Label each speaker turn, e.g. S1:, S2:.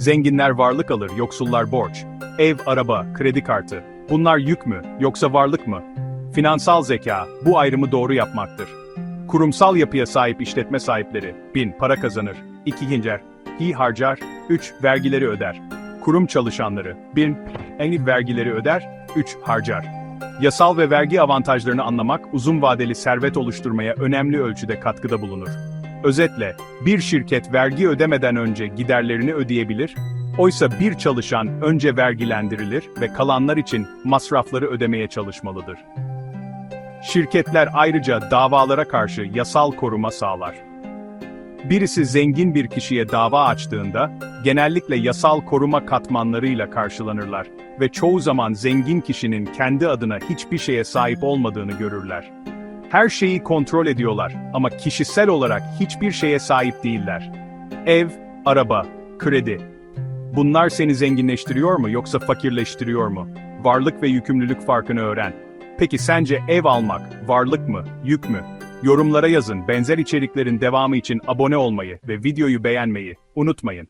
S1: Zenginler varlık alır, yoksullar borç. Ev, araba, kredi kartı. Bunlar yük mü, yoksa varlık mı? Finansal zeka, bu ayrımı doğru yapmaktır. Kurumsal yapıya sahip işletme sahipleri, 1000 para kazanır, 2 gincer, hi harcar, 3 vergileri öder. Kurum çalışanları, 1000 en vergileri öder, 3 harcar. Yasal ve vergi avantajlarını anlamak uzun vadeli servet oluşturmaya önemli ölçüde katkıda bulunur. Özetle, bir şirket vergi ödemeden önce giderlerini ödeyebilir, oysa bir çalışan önce vergilendirilir ve kalanlar için masrafları ödemeye çalışmalıdır. Şirketler ayrıca davalara karşı yasal koruma sağlar. Birisi zengin bir kişiye dava açtığında, genellikle yasal koruma katmanlarıyla karşılanırlar ve çoğu zaman zengin kişinin kendi adına hiçbir şeye sahip olmadığını görürler. Her şeyi kontrol ediyorlar ama kişisel olarak hiçbir şeye sahip değiller. Ev, araba, kredi. Bunlar seni zenginleştiriyor mu yoksa fakirleştiriyor mu? Varlık ve yükümlülük farkını öğren. Peki sence ev almak, varlık mı, yük mü? Yorumlara yazın. Benzer içeriklerin devamı için abone olmayı ve videoyu beğenmeyi unutmayın.